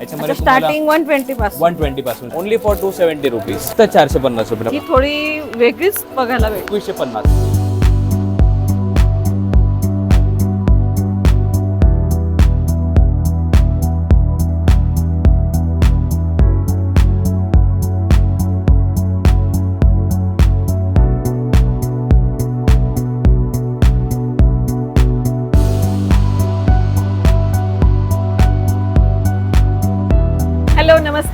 याच्यामध्ये starting one twenty पासून. One twenty पासून. Only for two seventy rupees तर चारशे पन्नास रुपये. ही थोडी वेगळीच बघायला भेट एकवीसशे पन्नास.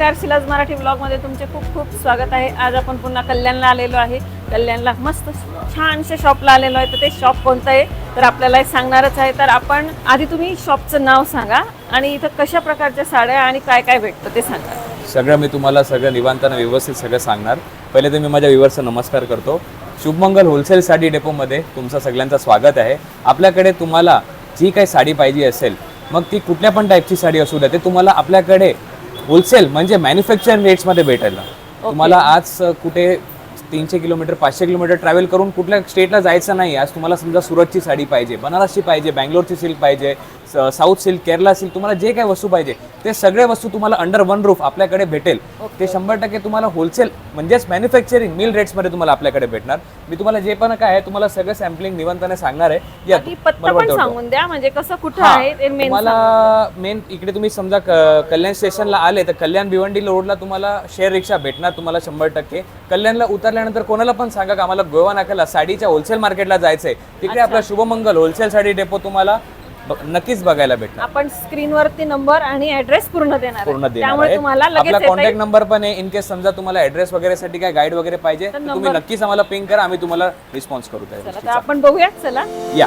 नमस्कार शिलाज मराठी ब्लॉगमध्ये तुमचे खूप खूप स्वागत आहे. आज आपण पुन्हा कल्याणला आलेलो आहे. कल्याणला मस्त छानशा शॉपला आलेलो आहे. तर ते शॉप कोणतं आहे? तर आपल्याला हे सांगणारच आहे. तर आपण आधी तुम्ही शॉपचं नाव सांगा आणि इथं कशा प्रकारच्या साड्या आणि काय काय भेटतं ते सांगा. सगळं मी तुम्हाला सगळं निवांतानं व्यवस्थित सगळं सांगणार. पहिले तर मी माझ्या व्ह्युअर्सचा नमस्कार करतो. शुभमंगल होलसेल साडी डेपोमध्ये तुमचं सगळ्यांचं स्वागत आहे. आपल्याकडे तुम्हाला जी काही साडी पाहिजे असेल मग ती कुठल्या पण टाईपची साडी असू द्या ते तुम्हाला आपल्याकडे होलसेल म्हणजे मॅन्युफॅक्चरिंग रेट्समध्ये भेटेल तुम्हाला आज कुठे तीनशे किलोमीटर पाचशे किलोमीटर ट्रॅव्हल करून कुठल्या स्टेटला जायचं नाही आज तुम्हाला समजा सुरतची साडी पाहिजे बनारसची पाहिजे बँगलोरची सिल्क पाहिजे साऊथ सिल्क केरला सिल्क तुम्हाला जे काही वस्तू पाहिजे ते सगळे वस्तू तुम्हाला अंडर वन रूफ आपल्याकडे भेटेल. ते शंभर टक्के तुम्हाला होलसेल म्हणजेच मॅन्युफॅक्चरिंग मिल रेट्समध्ये तुम्हाला आपल्याकडे भेटणार. मी तुम्हाला जे पण काय आहे तुम्हाला सगळं सॅम्पलिंग निवांताने सांगणार आहे. या पत्ता पण. सांगून द्या म्हणजे कसं कुठं आहे तुम्हाला मेन इकडे तुम्ही समजा कल्याण स्टेशनला आले तर कल्याण भिवंडी रोडला तुम्हाला शेअर रिक्षा भेटणार तुम्हाला शंभर टक्के. कल्याणला उतरल्यानंतर कोणाला पण सांगा का आम्हाला गोवा नाक्याला साडीच्या होलसेल मार्केटला जायचंय. तिकडे आपला शुभमंगल होलसेल साडी डेपो तुम्हाला नक्कीच बघायला भेटणार आपण स्क्रीनवरती नंबर आणि ऍड्रेस पूर्ण देणार आहे. पूर्ण देणार त्यामुळे आहे. तुम्हाला लगेच आपला येता कॉन्टॅक्ट. नंबर पण आहे इन केस समजा तुम्हाला ऍड्रेस वगैरे साठी काय गाईड वगैरे पाहिजे तर तुम्ही नक्कीच आम्हाला पिंग करा आम्ही तुम्हाला रिस्पॉन्स करू त्या चला तर गोष्टीचा. आपण बघूया चला या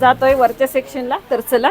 जातोय वरच्या सेक्शनला तर चला.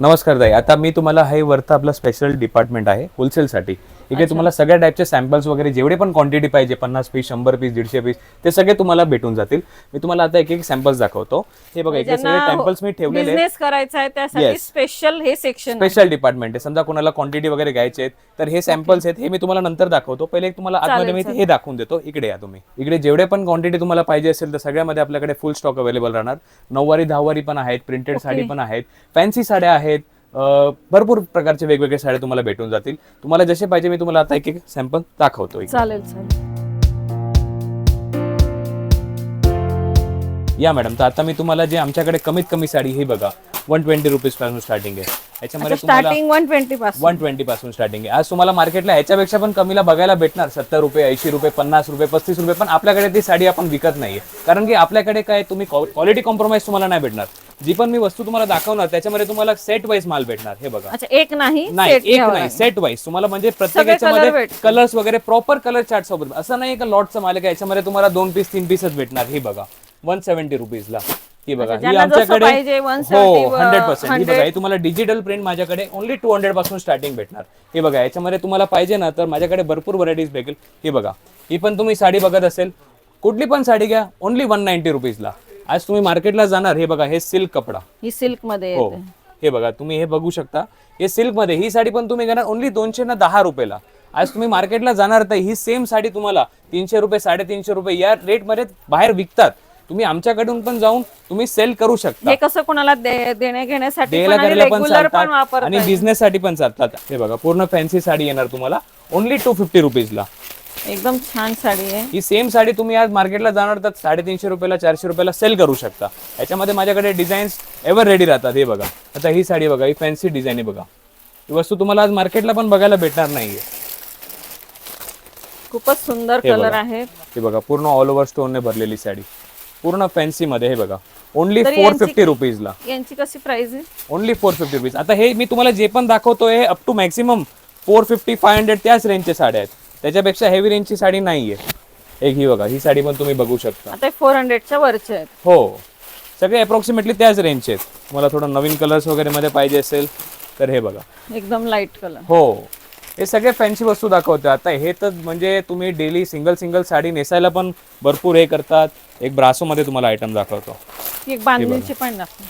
नमस्कार दाई आता मी तुम्हाला हे वरतं आपलं स्पेशल डिपार्टमेंट आहे होलसेलसाठी इकडे तुम्हाला सगळ्या टाईपचे सॅम्पल्स वगैरे जेवढे पण क्वांटिटी पाहिजे पन्नास पीस शंभर पीस दीडशे पीस ते सगळे तुम्हाला भेटून जातील. मी तुम्हाला आता एक एक सॅम्पल्स दाखवतो. हे बघा इकडे सगळे सॅम्पल्स मी ठेवलेले बिझनेस करायचा आहे त्यासाठी Yes. स्पेशल हे सेक्शन स्पेशल डिपार्टमेंट आहे. समजा कोणाला क्वांटिटी वगैरे घ्यायचे आहेत तर हे सॅम्पल्स आहेत हे मी तुम्हाला नंतर दाखवतो. पहिले तुम्हाला आतमध्ये मी हे दाखवून देतो. इकडे या तुम्ही. इकडे जेवढे पण क्वांटिटी तुम्हाला पाहिजे असेल तर सगळ्यामध्ये आपल्याकडे फुल स्टॉक अवेलेबल राहणार. नऊवारी दहावारी पण आहेत प्रिंटेड साडी पण आहेत. फॅन्सी साड्या आहेत. भरपूर प्रकारचे वेगवेगळे साड्या तुम्हाला भेटून जातील. तुम्हाला जसे पाहिजे मी तुम्हाला आता एक एक सॅम्पल दाखवतो. चालेल चालेल. या मॅडम तर आता मी तुम्हाला जे आमच्याकडे कमीत कमी साडी ही बघा वन ट्वेंटी रुपीजपासून स्टार्टिंग आहे. याच्यामध्ये स्टार्टिंग वन ट्वेंटी पासून. वन ट्वेंटी पासून स्टार्टिंग आहे. आज तुम्हाला मार्केटला ह्याच्यापेक्षा पण कमीला बघायला भेटणार सत्तर रुपये ऐंशी रुपये पन्नास रुपये पस्तीस रुपये पण आपल्याकडे ती साडी आपण विकत नाहीये. कारण की आपल्याकडे काय तुम्ही क्वालिटी कॉम्प्रोमाइज तुम्हाला नाही भेटणार. जी पण मी वस्तू तुम्हाला दाखवणार त्याच्यामध्ये तुम्हाला सेट वाईज माल भेटणार. हे बघा. अच्छा एक नाही नाही एक नाही. सेट वाईज तुम्हाला म्हणजे प्रत्येक याच्यामध्ये. कलर्स वगैरे प्रॉपर कलर चार्ट सोबत. असं नाही का लॉटचं माल आहे याच्यामध्ये तुम्हाला दोन पीस तीन पीसच भेटणार. हे बघा. वन सेव्हन्टी रुपीजला ही बघा. ही आमच्याकडे पाहिजे, 170 हो हंड्रेड पर्सेंट ही 100. बघा तुम्हाला डिजिटल प्रिंट माझ्याकडे ओनली टू हंड्रेडपासून स्टार्टिंग भेटणार. हे बघा याच्यामध्ये तुम्हाला पाहिजे ना तर माझ्याकडे भरपूर व्हरायटीज भेटेल. हे बघा. ही पण तुम्ही साडी बघत असेल. कुठली पण साडी घ्या ओनली वन नाईन्टी रुपीजला आज तुम्ही मार्केटला जाणार हे बघा हे सिल्क कपडा. ही सिल्कमध्ये हो. येते. हे बघा तुम्ही हे बघू शकता. हे सिल्कमध्ये ही साडी पण तुम्ही घेणार ओनली दोनशे ना दहा रुपयाला. आज तुम्ही मार्केटला जाणार तर ही सेम साडी तुम्हाला तीनशे रुपये साडेतीनशे रुपये या रेटमध्ये बाहेर विकतात. तुम्ही आमच्याकडून पण जाऊन तुम्ही सेल करू शकता. हे कसं कोणाला दे- देण्या घेण्यासाठी द्यायला पण आणि करायला पण रेग्युलर पण चालतात वापरतात आणि बिझनेस साठी पण चालतात. हे बघा पूर्ण फॅन्सी साडी येणार तुम्हाला. ओनली टू फिफ्टी रुपीजला एकदम छान साडी आहे. ही सेम साडी तुम्ही आज मार्केटला जाणार तर साडेतीनशे रुपयाला चारशे रुपयाला सेल करू शकता. याच्यामध्ये माझ्याकडे डिझाईन्स एव्हर रेडी राहतात हे बघा. आता ही साडी बघा ही फॅन्सी डिझाईन आहे बघा. ही वस्तू तुम्हाला आज मार्केटला पण बघायला भेटणार नाहीये. खूपच सुंदर हे कलर बघा. आहे. हे बघा पूर्ण ऑल ओव्हर स्टोनने भरलेली साडी. पूर्ण फॅन्सी मध्ये हे बघा. ओनली तरी फोर यांची- फिफ्टी रुपीजला यांची कशी प्राइस आहे? ओनली फोर फिफ्टी रुपीज आता हे मी तुम्हाला जे पण दाखवतोय up to maximum four fifty five hundred त्याच रेंजच्या साड्या आहेत. त्याच्यापेक्षा हेवी रेंजची साडी नाहीये. एक ही बघा ही साडी पण तुम्ही बघू शकता. आता फोर हंड्रेडच्या वरचे आहेत. हो. सगळे अप्रॉक्सिमेटली त्याच रेंजचे आहेत. तुम्हाला थोडं नवीन कलर्स वगैरे मध्ये पाहिजे असेल तर हे बघा. एकदम लाइट कलर हो. हे सगळे फॅन्सी वस्तू दाखवते आता हे तर म्हणजे तुम्ही डेली सिंगल सिंगल साडी नेसायला पण भरपूर हे करतात. एक ब्रासोमध्ये तुम्हाला आयटम दाखवतो. एक बांधणीची पण दाखव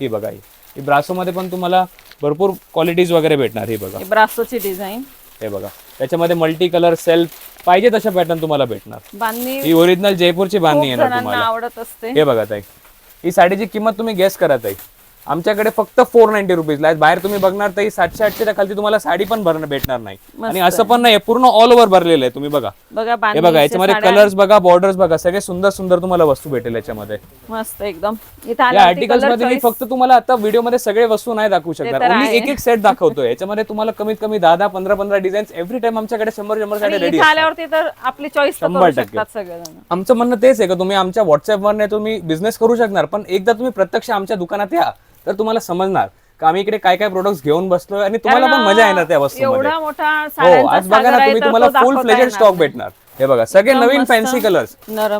ही बघा ही. ब्रासोमध्ये पण तुम्हाला भरपूर क्वालिटीज वगैरे भेटणार ही बघा. ब्रासोची डिझाईन हे बघा. त्याच्यामध्ये मल्टी कलर सेल्फ पाहिजे तशा पॅटर्न तुम्हाला भेटणार. बांधणी ही ओरिजिनल जयपूरची बांधणी खूप येणार जणांना तुम्हाला. आवडत असते. हे बघा ताई. ही साडीची किंमत तुम्ही गेस करा ताई. आमच्याकडे फक्त फोर नाईन्टी रुपीजला आहे बाहेर तुम्ही बघणार ताई सातशे आठशेच्या खाली तुम्हाला साडी पण भरणं भेटणार नाही. आणि असं पण नाही पूर्ण ऑल ओव्हर भरलेलं आहे तुम्ही बघा. बघा हे बघा याच्यामध्ये कलर्स बघा बॉर्डर्स बघा सगळे सुंदर सुंदर तुम्हाला वस्तू भेटेल याच्यामध्ये. मस्त एकदम. या आर्टिकल्समध्ये मी फक्त तुम्हाला आता व्हिडिओमध्ये सगळे वस्तू नाही दाखवू शकणार. तर आहे. एक एक सेट दाखवतोय. याच्यामध्ये तुम्हाला कमीत कमी दहा दहा पंधरा पंधरा डिझाईन एव्हरी टाइम आमच्याकडे शंभर शंभर आणि रेडी आल्यावरती तर आपली चॉईस तर शंभर टक्के. आमचं म्हणणं तेच आहे का तुम्ही आमच्या व्हॉट्सअपवर तुम्ही बिझनेस करू शकणार पण एकदा तुम्ही प्रत्यक्ष आमच्या दुकानात या. तर तुम्हाला समजणार का आम्ही इकडे काय काय प्रोडक्ट्स घेऊन बसलोय आणि तुम्हाला पण मजा येणार त्या मोठा हो आज बघा ना तुम्ही तुम्हाला फुल फ्लेजेड स्टॉक. भेटणार. हे बघा सगळे नवीन. फॅन्सी कलर्स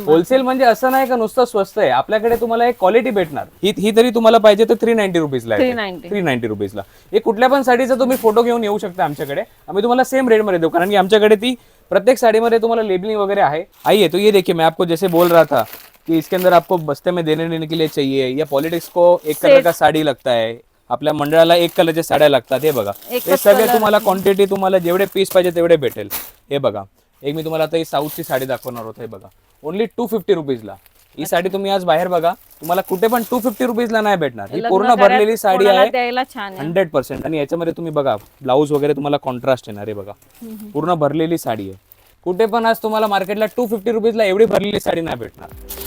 होलसेल म्हणजे असं नाही का नुसतं स्वस्त आहे. आपल्याकडे तुम्हाला एक क्वालिटी भेटणार. ही ही तरी तुम्हाला पाहिजे तर थ्री नाईन्टी रुपीजला थ्री नाईन्टी रुपीजला हे कुठल्या पण साडीचा तुम्ही फोटो घेऊन येऊ शकता आमच्याकडे. आम्ही तुम्हाला सेम रेटमध्ये देऊ. कारण की आमच्याकडे ती प्रत्येक साडीमध्ये तुम्हाला लेबलिंग वगैरे आहे. आइए तो ये देखिए मैं आपको जैसे बोल रहा था. कि इसके अंदर आपको बस्ते में देने लेने के लिए चाहिए या पॉलिटिक्स को एक कलर का साडी लगता है आपल्या मंडळाला एक कलरच्या साड्या लागतात हे बघा. हे सगळे तुम्हाला क्वांटिटी तुम्हाला जेवढे पीस पाहिजे तेवढे भेटेल. हे बघा. एक मी तुम्हाला आता ही साऊथची साडी दाखवणार होतो हे बघा. ओनली टू फिफ्टी रुपीजला ही साडी तुम्ही आज बाहेर बघा. तुम्हाला कुठे पण टू फिफ्टी रुपीजला नाही भेटणार. ही पूर्ण भरलेली साडी आहे. हंड्रेड पर्सेंट आणि याच्यामध्ये तुम्ही बघा ब्लाऊज वगैरे तुम्हाला कॉन्ट्रास्ट येणार आहे बघा. पूर्ण भरलेली साडी आहे. कुठे पण आज तुम्हाला मार्केटला टू फिफ्टी रुपीजला एवढी भरलेली साडी नाही भेटणार.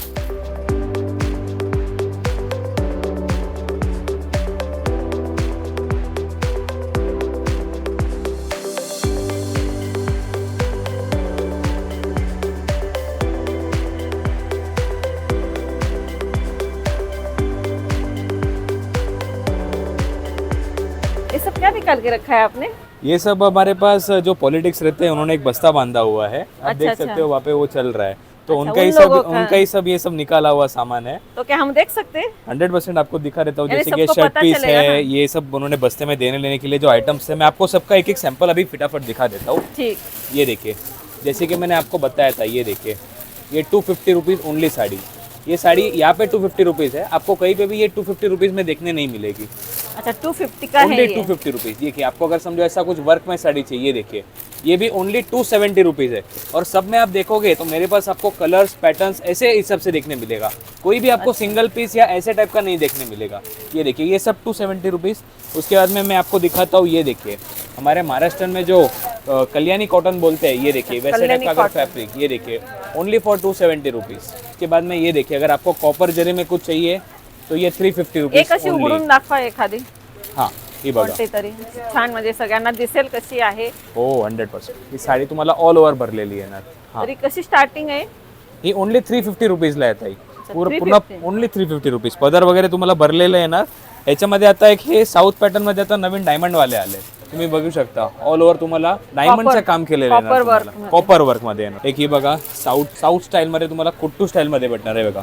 ये सब क्या निकाल के रखा है आपने? ये सब हमारे पास जो पॉलिटिक्स रहते हैं उन्होंने एक बस्ता बांधा हुआ है। आप अच्छा, देख अच्छा। सकते हो वहाँ पे वो चल रहा है। तो अच्छा, उनका उन ही सब उनका ही सब ये सब निकाला हुआ सामान है। तो क्या हम देख सकते हैं? हंड्रेड परसेंट आपको दिखा देता हूँ जैसे कि शर्ट पीस चलेगा है ये सब उन्होंने बस्ते में देने लेने के लिए जो आइटम्स है मैं आपको सबका एक एक सैंपल अभी फटाफट दिखा देता हूँ। ठीक। ये देखिए जैसे कि मैंने आपको बताया था ये देखिए ये two fifty rupees only sari. ये साड़ी यहाँ पे टू फिफ्टी रुपीज़ है। आपको कहीं पे भी ये टू फिफ्टी रुपीज़ में देखने नहीं मिलेगी। अच्छा टू फिफ्टी का ओनली टू फिफ्टी रुपीज़ देखिए आपको अगर समझो ऐसा कुछ वर्क में साड़ी चाहिए देखिए। ये भी ओनली टू सेवेंटी रुपीज़ है। और सब में आप देखोगे तो मेरे पास आपको कलर्स पैटर्न्स ऐसे इस सबसे देखने मिलेगा। कोई भी आपको सिंगल पीस या ऐसे टाइप का नहीं देखने मिलेगा। ये देखिए ये सब टू सेवेंटी रुपीज़ उसके बाद में मैं आपको दिखाता हूँ ये देखिए। हमारे महाराष्ट्र में जो कल्याणी कॉटन बोलते हैं ये देखिए वैसे टाइप का अगर फैब्रिक ये देखिए। Only for two seventy rupees उसके बाद में ये देखिए अगर आपको कॉपर जरी में कुछ चाहिए तो ये थ्री फिफ्टी एक रुपीज़ अशी उघडून दाखवा एखादी. हां ही बघा. कोणती तरी. छान म्हणजे सगळ्यांना दिसेल कशी आहे. हो हंड्रेड पर्सेंट ही साडी तुम्हाला ऑल ओव्हर भरलेली येणार. हा. तरी कशी स्टार्टिंग आहे? ही ओनली थ्री फिफ्टी रुपीजला येत आहे. पूर्ण 350. पूर्ण ओनली थ्री फिफ्टी रुपीज पदर वगैरे तुम्हाला भरलेलं येणार. याच्यामध्ये आता एक हे साऊथ पॅटर्नमध्ये आता नवीन डायमंड वाले आले तुम्ही बघू शकता. ऑल ओव्हर तुम्हाला डायमंडचं काम केलेलं येणार कॉपर वर्कमध्ये. एक ही बघा साऊथ साऊथ स्टाईल मध्ये तुम्हाला कुट्टू स्टाईल मध्ये भेटणार आहे बघा.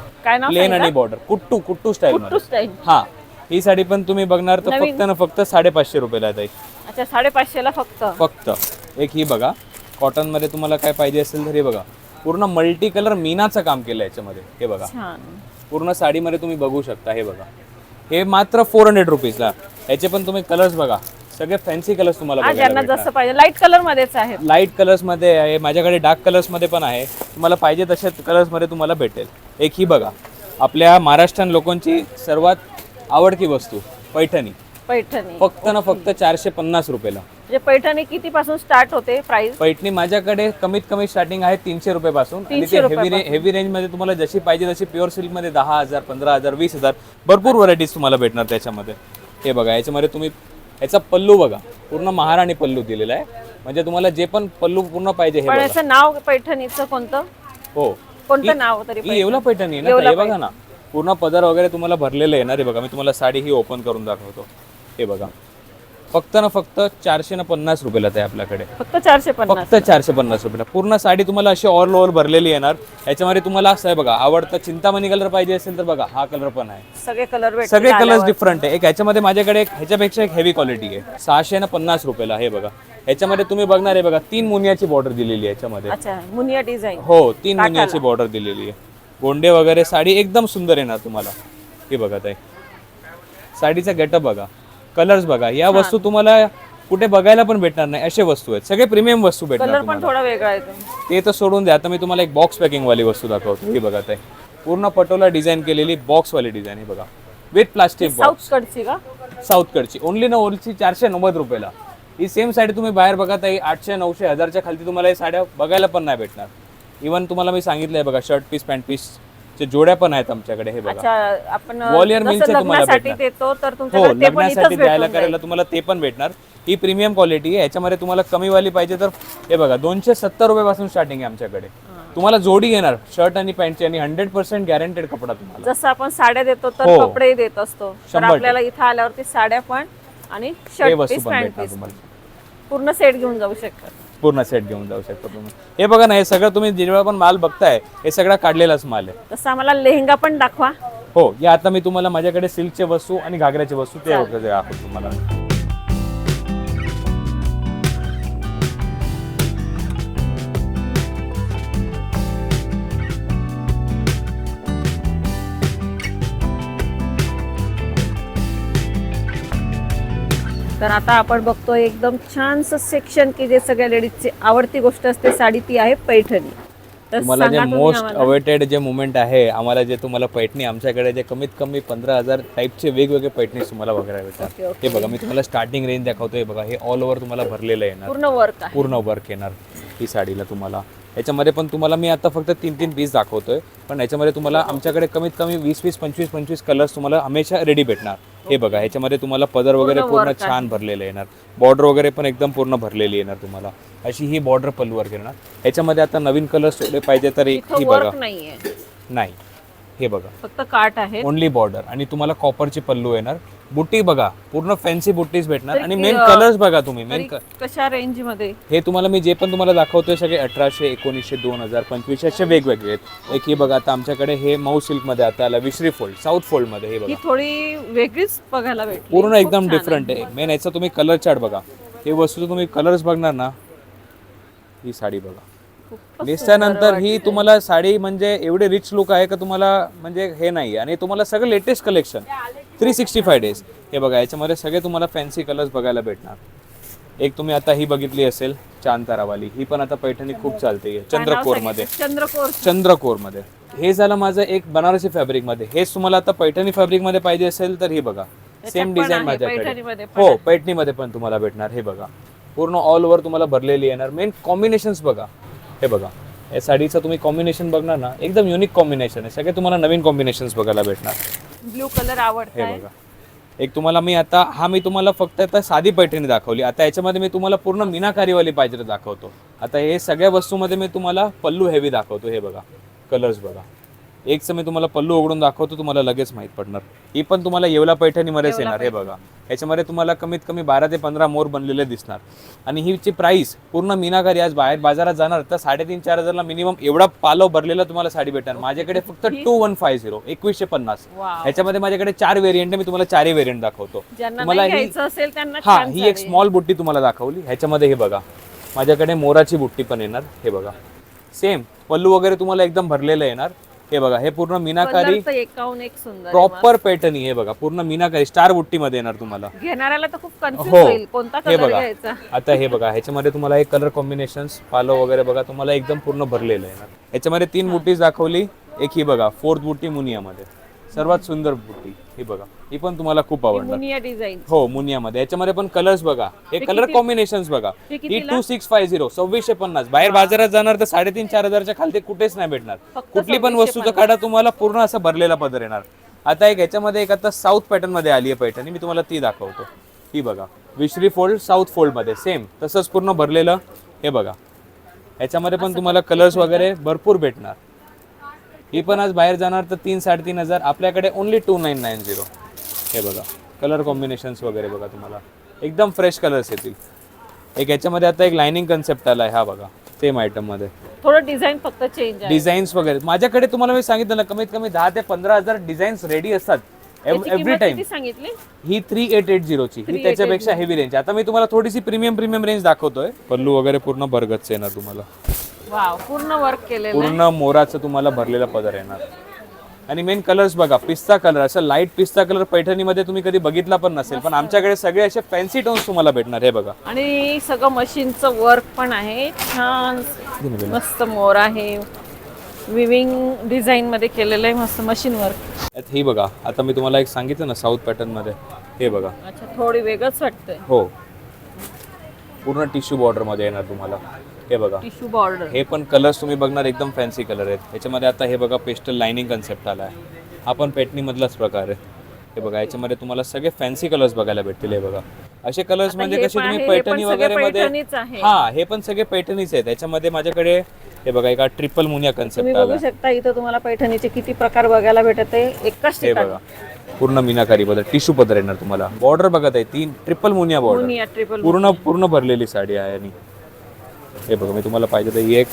प्लेन आणि बॉर्डर कुट्टू कुट्टू स्टाईल मध्ये. हा. ही साडी पण तुम्ही बघणार तर फक्त ना फक्त साडेपाचशे रुपयाला येत आहे अच्छा साडेपाचशेला फक्त. फक्त. एक ही बघा. कॉटनमध्ये तुम्हाला काय पाहिजे असेल तर हे बघा. पूर्ण मल्टी कलर मीनाचं काम केलं याच्यामध्ये. हे बघा. पूर्ण साडीमध्ये तुम्ही बघू शकता हे बघा. हे मात्र फोर हंड्रेड रुपीजला याचे पण तुम्ही कलर्स बघा. सगळे फॅन्सी कलर्स तुम्हाला आज यांना जसं पाहिजे. लाइट कलर मध्येच लाइट कलर्समध्ये आहे. माझ्याकडे डार्क कलर्समध्ये पण आहे. तुम्हाला पाहिजे तसे कलर्समध्ये तुम्हाला भेटेल. एक ही बघा. आपल्या महाराष्ट्रीयन लोकांची सर्वात आवडती वस्तू पैठणी. पैठणी. फक्त ना फक्त चारशे पन्नास रुपयाला. म्हणजे पैठणी किती पासून स्टार्ट होते प्राइस पैठणी माझ्याकडे कमीत कमी स्टार्टिंग आहे तीनशे रुपयापासून. आणि 300 ते हेवी हेवी रेंजमध्ये तुम्हाला जशी पाहिजे तशी प्युअर सिल्कमध्ये दहा हजार पंधरा हजार वीस हजार भरपूर व्हरायटीज तुम्हाला भेटणार त्याच्यामध्ये. हे बघा याच्यामध्ये तुम्ही याचा पल्लू बघा. पूर्ण महाराणी पल्लू दिलेला आहे. म्हणजे तुम्हाला जे पण पल्लू पूर्ण पाहिजे हे पण बघा. याचं नाव पैठणीचं कोणतं? हो. कोणतं नाव तरी ही येवला पैठणी? आहे ना हे बघा ना. पूर्ण पदर वगैरे तुम्हाला भरलेलं आहे ना रे बघा. मी तुम्हाला साडी ही ओपन करून दाखवतो. हे बघा. फक्त ना फक्त चारशे ना पन्नास रुपयाला आहे आपल्याकडे. फक्त चारशे पन्नास. फक्त चारशे पन्नास रुपयाला. पूर्ण साडी तुम्हाला अशी ऑल ओव्हर भरलेली येणार. याच्यामध्ये तुम्हाला असं आहे बघा आवडतं चिंतामणी कलर पाहिजे असेल तर बघा हा कलर पण आहे. सगळे कलर सगळे कलर्स डिफरंट आहे. एक ह्याच्यामध्ये माझ्याकडे एक ह्याच्यापेक्षा एक हेवी क्वालिटी आहे. सहाशे ना पन्नास रुपयाला हे बघा. ह्याच्यामध्ये तुम्ही बघणार आहे बघा तीन मुनियाची बॉर्डर दिलेली आहे याच्यामध्ये. मुनिया डिझाईन हो तीन मुनियाची बॉर्डर दिलेली आहे. गोंडे वगैरे साडी एकदम सुंदर येणार तुम्हाला. हे बघा ताई. साडीचा गेटअप बघा. कलर्स बघा. या वस्तू तुम्हाला कुठे बघायला पण भेटणार नाही. असे वस्तू आहेत. सगळे प्रीमियम वस्तू भेटणार कलर तुम्हाला. पण थोडा वेगळा आहे तो. ते तर सोडून द्या. आता मी तुम्हाला एक बॉक्स पॅकिंग वाली वस्तू दाखवतो. ही बघा ताई. पूर्ण पटोला डिझाईन केलेली बॉक्स वाली डिझाईन ही बघा. विथ प्लास्टिक बॉक्स साऊथ कडची का? साऊथकडची ओनली ना ओनली चारशे नव्वद रुपयाला. ही सेम साडी तुम्ही बाहेर बघा ताई. आठशे नऊशे हजारच्या खालती तुम्हाला ही साड्या बघायला पण नाही भेटणार. इवन तुम्हाला मी सांगितलंय बघा शर्ट पीस पॅन्ट पीस चे जोड्या पण आहेत आमच्याकडे हे बघा. अच्छा आपण तुम्हाला लग्नासाठी भेटणार. देतो तर हो तुमच्याकडे ते पण इथंच लग्नासाठी द्यायला भेटून करायला तुम्हाला ते पण भेटणार. ही प्रीमियम क्वालिटी आहे याच्यामध्ये तुम्हाला कमी वाली पाहिजे तर हे बघा दोनशे सत्तर रुपयापासून स्टार्टिंग आहे आमच्याकडे. तुम्हाला जोडी येणार शर्ट आणि पॅन्टची आणि हंड्रेड पर्सेंट गॅरंटेड कपडा तुम्हाला. जसं आपण साड्या देतो तर हो. कपडे देत असतो. तर शंभर आपल्याला इथं आल्यावरती साड्या पण आणि हे शर्ट वस्तू पीस पण पॅन्ट भेटणार पीस तुम्हाला. पूर्ण सेट घेऊन जाऊ शकतात. पूर्ण सेट घेऊन जाऊ शकता तुम्ही. हे बघा ना हे सगळं तुम्ही जेव्हा पण माल बघताय हे सगळा काढलेलाच माल आहे. तसं आम्हाला लेहंगा पण दाखवा. हो या आता मी तुम्हाला माझ्याकडे सिल्कचे वस्तू आणि घागऱ्याचे वस्तू ते दाखवतो तुम्हाला. तर आता आपण बघतोय एकदम छानसं सेक्शन की जे सगळ्या लेडीजची आवडती गोष्ट असते साडी ती आहे पैठणी. तुम्हाला जे मोस्ट. अवेटेड जे मुवमेंट आहे आम्हाला जे तुम्हाला पैठणी आमच्याकडे जे कमीत कमी पंधरा हजार टाईपचे वेगवेगळे पैठणी तुम्हाला बघायला भेटतात. हे बघा मी तुम्हाला स्टार्टिंग रेंज दाखवतोय. बघा हे ऑल ओव्हर तुम्हाला भरलेलं येणार. पूर्ण वर्क पूर्ण वर्क येणार ही साडीला तुम्हाला. याच्यामध्ये पण तुम्हाला मी आता फक्त तीन तीन पीस दाखवतोय पण याच्यामध्ये तुम्हाला आमच्याकडे कमीत कमी वीस वीस पंचवीस पंचवीस कलर्स तुम्हाला हमेशा रेडी भेटणार. हे बघा ह्याच्यामध्ये तुम्हाला पदर वगैरे पूर्ण. छान भरलेलं येणार. बॉर्डर वगैरे पण एकदम पूर्ण भरलेली येणार तुम्हाला. अशी ही बॉर्डर पल्लू वर्क येणार ह्याच्यामध्ये आता नवीन कलर्स पाहिजे तर एक ही बघा. नाही. हे बघा. फक्त काट आहे ओनली बॉर्डर आणि तुम्हाला कॉपरची पल्लू येणार. बुट्टी बघा पूर्ण फॅन्सी बुट्टीज भेटणार. आणि मेन कलर्स बघा तुम्ही मेन कशा रेंजमध्ये? हे तुम्हाला मी जे पण तुम्हाला दाखवतोय सगळे अठराशे एकोणीसशे दोन हजार पंचवीसशे असे वेगवेगळे आहेत. एक हे बघा आता आमच्याकडे हे मऊ सिल्कमध्ये आता आला विश्री फोल्ड साऊथ फोल्डमध्ये हे बघा. थोडी वेगळीच बघायला भेटली. पूर्ण एकदम. डिफरंट आहे. मेन याचा तुम्ही कलर चार्ट बघा. हे वस्तू तुम्ही कलर्स बघणार ना ही साडी बघा. नेसल्यानंतर ही तुम्हाला साडी म्हणजे एवढे रिच लुक आहे का तुम्हाला म्हणजे हे नाही आणि तुम्हाला सगळं latest collection three sixty five days हे बघा याच्यामध्ये सगळे तुम्हाला फॅन्सी कलर्स बघायला भेटणार. एक तुम्ही आता ही बघितली असेल चांतारावाली ही पण आता पैठणी खूप चालते. चंद्रकोरमध्ये चंद्रकोर चंद्रकोरमध्ये हे झालं माझं एक बनारसी फॅब्रिकमध्ये हेच तुम्हाला आता पैठणी फॅब्रिकमध्ये पाहिजे असेल तर ही बघा. सेम डिझाईन माझ्याकडे. हो पैठणीमध्ये पण तुम्हाला भेटणार. हे बघा. पूर्ण ऑल ओव्हर तुम्हाला भरलेली येणार. मेन कॉम्बिनेशन्स बघा. हे बघा या साडीचं तुम्ही कॉम्बिनेशन बघणार ना एकदम युनिक कॉम्बिनेशन आहे. सगळे तुम्हाला नवीन कॉम्बिनेशन्स बघायला भेटणार. ब्ल्यू कलर आवडत हे बघा. एक तुम्हाला मी आता हा मी तुम्हाला फक्त आता साधी पैठणी दाखवली. आता याच्यामध्ये मी तुम्हाला पूर्ण मीनाकारीवाली पाहिजे दाखवतो. आता हे सगळ्या वस्तूमध्ये मी तुम्हाला पल्लू हेवी दाखवतो. हे बघा कलर्स बघा. एकचं मी तुम्हाला पल्लू उघडून दाखवतो तुम्हाला लगेच माहीत पडणार. ही पण तुम्हाला येवला पैठणीमध्येच येणार हे बघा. याच्यामध्ये तुम्हाला कमीत कमी बारा ते पंधरा मोर बनलेले दिसणार. आणि हिची प्राइस पूर्ण मीनाकारी आज बाहेर बाजारात जाणार तर साडेतीन चार हजारला मिनिमम एवढा पालव भरलेला तुम्हाला साडी भेटणार. माझ्याकडे फक्त टू वन फाय झिरो एकवीसशे पन्नास. ह्याच्यामध्ये माझ्याकडे चार व्हेरियंट आहे मी तुम्हाला चारही व्हेरियंट दाखवतो. तुम्हाला ही हा ही एक. स्मॉल बुट्टी तुम्हाला दाखवली. ह्याच्यामध्ये हे बघा. माझ्याकडे मोराची बुट्टी पण येणार हे बघा. सेम पल्लू वगैरे तुम्हाला एकदम भरलेलं येणार. हे बघा हे पूर्ण मीनाकारी. प्रॉपर पॅटर्न हे बघा पूर्ण मीनाकारी स्टार बुट्टी मध्ये येणार तुम्हाला. घेणाऱ्याला तर खूप हो हे बघा. आता हे बघा ह्याच्यामध्ये तुम्हाला एक कलर कॉम्बिनेशन पालो वगैरे बघा तुम्हाला एकदम पूर्ण भरलेलं येणार ह्याच्यामध्ये तीन बुट्टीज दाखवली एक ही बघा फोर्थ बुट्टी मुनियामध्ये. सर्वात सुंदर बुट्टी. ही बघा ही पण तुम्हाला खूप आवडणार. मुनिया डिझाईन हो मुनियामध्ये. याच्यामध्ये पण कलर्स बघा. हे कलर कॉम्बिनेशन बघा. हे टू सिक्स फाय झिरो सव्वीसशे पन्नास. बाहेर बाजारात जाणार तर साडेतीन चार हजारच्या खालती कुठेच नाही भेटणार. कुठली पण वस्तूचा काढा तुम्हाला पूर्ण असा भरलेला पदर येणार. आता एक याच्यामध्ये एक आता साऊथ पॅटर्नमध्ये आली आहे पैठणी. मी तुम्हाला ती दाखवतो. ही बघा. विश्री फोल्ड साऊथ फोल्डमध्ये. सेम तसंच पूर्ण भरलेलं. हे बघा. याच्यामध्ये पण तुम्हाला कलर्स वगैरे भरपूर भेटणार. ही पण आज बाहेर जाणार तर तीन साडेतीन हजार. आपल्याकडे only two nine nine zero हे बघा कलर कॉम्बिनेशन्स वगैरे बघा तुम्हाला. एकदम फ्रेश कलर्स येतील. एक याच्यामध्ये आता एक लाइनिंग कन्सेप्ट आला आहे हा बघा सेम आयटममध्ये थोडं डिझाईन फक्त चेंज डिझाईन्स वगैरे. माझ्याकडे तुम्हाला मी सांगितलं ना कमीत कमी दहा ते पंधरा हजार डिझाईन्स रेडी असतात. एव्हरी टाइम ही थ्री एट एट झिरोची ही त्याच्यापेक्षा हेवी रेंज आता मी तुम्हाला थोडीशी प्रीमियम प्रीमियम रेंज दाखवतोय. पल्लू वगैरे पूर्ण भरगतच येणार तुम्हाला. वाव पूर्ण वर्क केलेलं पूर्ण मोराचं तुम्हाला भरलेला पदर येणार. आणि मेन कलर्स बघा पिस्ता कलर असं लाइट पिस्ता कलर पैठणीमध्ये तुम्ही कधी बघितला पण नसेल पण आमच्याकडे सगळे असे फॅन्सी टोन्स तुम्हाला भेटणार हे बघा. आणि सगळं मशीनचं वर्क पण आहे. छान मस्त मोर आहे. विविंग डिझाईन मध्ये केलेलं आहे मस्त मशीन वर्क यात ही बघा आता मी तुम्हाला एक सांगितलं ना साऊथ पॅटर्नमध्ये. हे बघा. अच्छा थोडी वेगळंच वाटतंय. हो. पूर्ण टिश्यू बॉर्डरमध्ये येणार तुम्हाला. हे बघा. Tissue border. हे पण कलर्स तुम्ही बघणार एकदम फॅन्सी कलर आहेत. याच्यामध्ये आता हे बघा पेस्टल लाइनिंग कन्सेप्ट आला आहे. हा पण पेटणीमधलाच प्रकार आहे. हे बघा याच्यामध्ये तुम्हाला सगळे फॅन्सी कलर्स बघायला भेटतील हे बघा. असे कलर्स म्हणजे कसे तुम्ही पैठणी वगैरे मध्ये. हा हे पण सगळे पैठणीच आहेत. याच्यामध्ये माझ्याकडे हे बघा एका ट्रिपल मुनिया कन्सेप्ट बघू शकता इथं तुम्हाला पैठणीचे किती प्रकार बघायला भेटत आहे एकाच हे बघा. पूर्ण मीनाकारी पदर टिश्यू पदर येणार तुम्हाला. बॉर्डर बघत आहे तीन ट्रिपल मुनिया बॉर्डर पूर्ण पूर्ण भरलेली साडी आहे आणि हे बघा मी तुम्हाला पाहिजे तर ही एक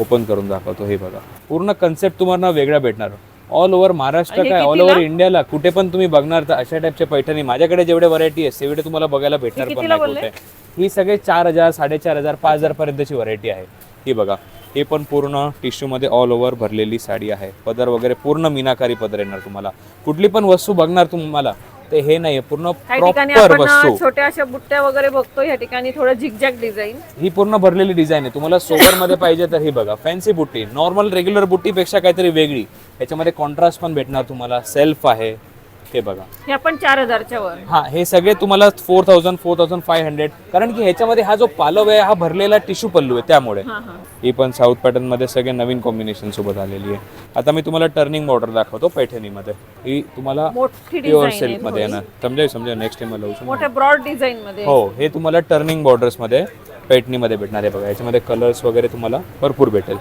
ओपन करून दाखवतो हे बघा. पूर्ण कन्सेप्ट तुम्हाला वेगळा भेटणार. ऑल ओव्हर महाराष्ट्र काय ऑल? ओव्हर इंडियाला कुठे पण तुम्ही बघणार तर अशा टाईपच्या पैठणी. माझ्याकडे जेवढे व्हरायटी आहे तेवढे तुम्हाला बघायला भेटणार पण नाही कुठे. ही सगळे चार हजार साडेचार हजार पाच हजार पर्यंतची व्हरायटी आहे. ही बघा हे पण पूर्ण टिश्यू मध्ये ऑल ओव्हर भरलेली साडी आहे. पदर वगैरे पूर्ण मीनाकारी पदर येणार तुम्हाला. कुठली पण वस्तू बघणार तुम्हाला ते हे नाही पूर्ण काही ठिकाणी प्रॉपर आपण वस्तू. छोट्या अशा बुट्ट्या वगैरे बघतो या ठिकाणी थोडं झिकझॅक डिझाईन ही पूर्ण भरलेली डिझाईन आहे. तुम्हाला सोबरमध्ये पाहिजे तर ही बघा फॅन्सी बुट्टी. नॉर्मल रेग्युलर बुट्टीपेक्षा काहीतरी वेगळी. याच्यामध्ये कॉन्ट्रास्ट पण भेटणार तुम्हाला. सेल्फ आहे. हे बघा. हे आपण चार हजारच्या वर. हा हे सगळे तुम्हाला four thousand four thousand five hundred कारण की ह्याच्यामध्ये हा जो पालव आहे हा भरलेला टिश्यू पल्लू आहे त्यामुळे. हा हा. ही पण साऊथ पॅटर्नमध्ये सगळे नवीन कॉम्बिनेशन सोबत आलेली आहे. आता मी तुम्हाला टर्निंग बॉर्डर दाखवतो पैठणीमध्ये. ही तुम्हाला मोठी प्युअर डिझाईन सिल्कमध्ये येणार. समजेल समजेल नेक्स्ट टाइम मला मोठ्या ब्रॉड डिझाईन मध्ये. हो हे तुम्हाला टर्निंग बॉर्डर्समध्ये पैठणीमध्ये भेटणार आहे बघा. याच्यामध्ये कलर्स वगैरे तुम्हाला भरपूर भेटेल.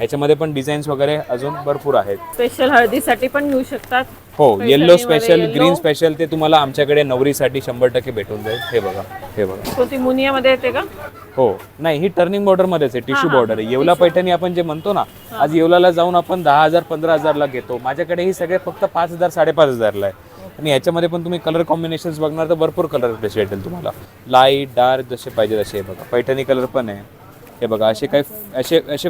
याच्यामध्ये पण डिझाईन्स वगैरे अजून भरपूर आहेत. स्पेशल हळदीसाठी पण घेऊ शकतात. हो येल्लो स्पेशल. ग्रीन स्पेशल ते तुम्हाला आमच्याकडे नवरीसाठी शंभर टक्के भेटून जाईल. हे बघा हे बघा. कोणती मुनिया मध्ये येते का? हो नाही ही टर्निंग बॉर्डर मध्येच आहे टिश्यू बॉर्डर आहे. येवला पैठणी आपण जे म्हणतो ना आज येवलाला जाऊन आपण दहा हजार पंधरा हजारला घेतो. माझ्याकडे ही सगळे फक्त पाच हजार साडेपाच हजारला आहे. आणि याच्यामध्ये पण तुम्ही कलर कॉम्बिनेशन्स बघणार तर भरपूर कलर भेटेल तुम्हाला. लाइट डार्क जसे पाहिजे तसे हे बघा. पैठणी कलर पण आहे. हे बघा असे काही असे असे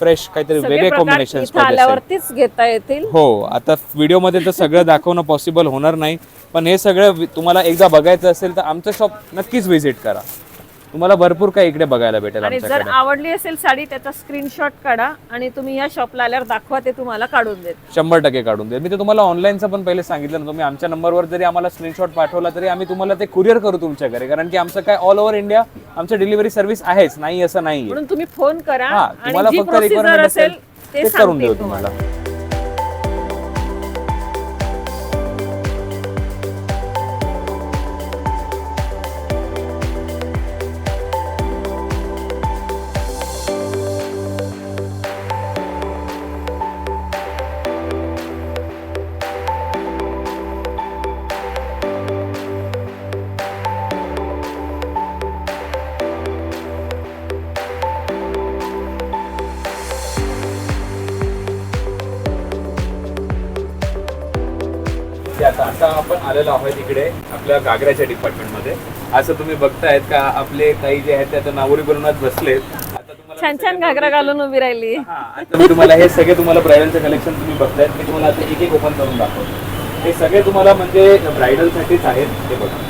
फ्रेश काहीतरी वेगळे इथं आल्यावरतीच घेता येतील. हो आता व्हिडिओमध्ये तर सगळं दाखवणं पॉसिबल होणार नाही. पण हे सगळं तुम्हाला एकदा बघायचं असेल तर आमचं शॉप नक्कीच व्हिजिट करा. तुम्हाला भरपूर काही इकडे बघायला भेटेल आणि जर आमच्याकडे. आवडली असेल साडी त्याचा स्क्रीनशॉट काढा आणि तुम्ही या शॉपला आल्यावर दाखवा ते तुम्हाला काढून देत शंभर टक्के काढून दे मी ते तुम्हाला ऑनलाईनचं पण पहिले सांगितलं ना तुम्ही आमच्या नंबरवर जरी आम्हाला स्क्रीनशॉट पाठवला तरी आम्ही तुम्हाला ते कुरिअर करू तुमच्या घरी. कारण की आमचं काय ऑल ओव्हर इंडिया आमचं डिलिव्हरी सर्व्हिस आहेच नाही असं नाही म्हणून तुम्ही फोन करा हा आणि तुम्हाला जी फक्त प्रोसिजर रिक्वायरमेंट असेल असेल ते ते करून देऊ तुम्हाला. आलेलो आहोत इकडे आपल्या घागऱ्याच्या डिपार्टमेंटमध्ये असं तुम्ही बघतायत का? आपले काही जे आहेत ते आता नावरी बनवण्यात बसलेत. छान छान घागरा घालून उभी राहिली. हा, आता मी तुम्हाला हे सगळे तुम्हाला ब्रायडलचे कलेक्शन तुम्ही बघतायत. मी तुम्हाला आता एक एक ओपन करून दाखवतो. हे सगळे तुम्हाला म्हणजे ब्रायडल साठीच आहेत हे बघा.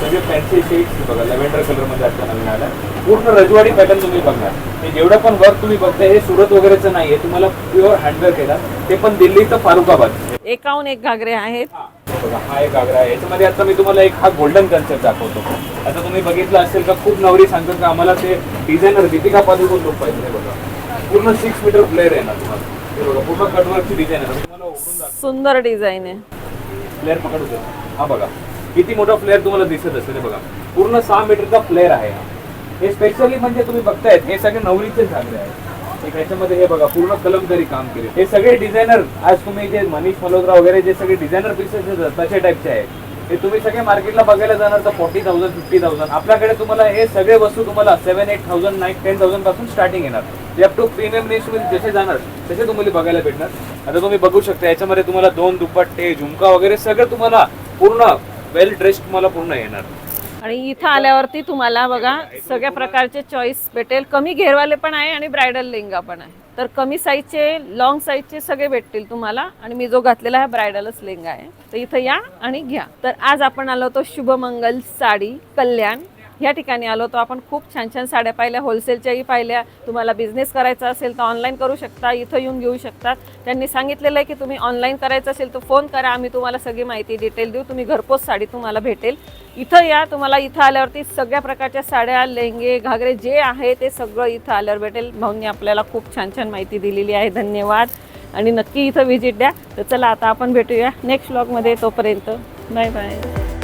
सगळे फॅन्सी शेड्स बघा लेव्हेंडर कलरमध्ये आता नवीन आला पूर्ण रजवाडी पॅटर्न तुम्ही बघणार. हे जेवढं पण वर्क तुम्ही बघताय हे सुरत वगैरेचं नाहीये. तुम्हाला प्युअर हँडवर्क येणार ते पण दिल्ली तर फारुखाबाद. एकाहून एक घागरे आहेत. हे. बघा हा एक घागरा आहे. याच्यामध्ये आता मी तुम्हाला एक हा गोल्डन कन्सेप्ट दाखवतो. आता तुम्ही बघितलं असेल का खूप नवरी सांगतात का आम्हाला ते डिझायनर दीपिका पादुकोण लोक पाहिजे. बघा. पूर्ण सिक्स मीटर फ्लेअर आहे ना तुम्हाला. हे बघा पूर्ण कटवर्कची डिझाईन आहे. तुम्हाला दाखव सुंदर डिझाईन आहे. फ्लेअर पकडू दे. हा बघा. किती मोठा फ्लेअर तुम्हाला दिसत असेल बघा. पूर्ण सहा मीटरचा फ्लेअर आहे हा. हे स्पेशली म्हणजे तुम्ही बघतायत हे सगळे नवरीचे झाले आहेत. एक ह्याच्यामध्ये हे बघा पूर्ण कलमकारी काम केले. हे सगळे डिझायनर आज तुम्ही जे मनीष मल्होत्रा वगैरे जे सगळे डिझायनर पीसेस तसे टाईपचे आहेत. हे तुम्ही सगळे मार्केटला बघायला जाणार तर फोर्टी थाउजंड फिफ्टी थाउजंड आपल्याकडे तुम्हाला हे सगळे वस्तू तुम्हाला seven eight thousand nine ten थाउजंडपासून starting येणार. अप टू प्रीमियम रेंजमध्ये जसे जाणार तसे तुम्हाला बघायला भेटणार. आता तुम्ही बघू शकता याच्यामध्ये तुम्हाला दोन दुपट्टे झुमका वगैरे सगळं तुम्हाला पूर्ण वेल ड्रेस्ड तुम्हाला पूर्ण येणार. आणि इथं आल्यावरती तुम्हाला बघा सगळ्या प्रकारचे चॉईस भेटेल. कमी घेरवाले पण आहे आणि ब्रायडल लेंगा पण आहे. तर कमी साईजचे लॉंग साईजचे सगळे भेटतील तुम्हाला. आणि मी जो घातलेला आहे ब्रायडलच लेंगा आहे. तर इथं या आणि घ्या. तर आज आपण आलो होतो शुभमंगल साडी कल्याण. या ठिकाणी आलो तर आपण खूप छान छान साड्या पाहिल्या होलसेलच्याही पाहिल्या. तुम्हाला बिझनेस करायचा असेल तर ऑनलाईन करू शकता इथं येऊन घेऊ शकता. त्यांनी सांगितलेलं आहे की तुम्ही ऑनलाईन करायचं असेल तर फोन करा आम्ही तुम्हाला सगळी माहिती डिटेल देऊ. तुम्ही घरपोच साडी तुम्हाला भेटेल. इथं या तुम्हाला इथं आल्यावरती सगळ्या प्रकारच्या साड्या लेंगे घागरे जे आहे ते सगळं इथं आल्यावर भेटेल. भाऊंनी आपल्याला खूप छान छान माहिती दिलेली आहे. धन्यवाद. आणि नक्की इथं व्हिजिट द्या. तर चला आता आपण भेटूया नेक्स्ट ब्लॉगमध्ये तोपर्यंत. Bye bye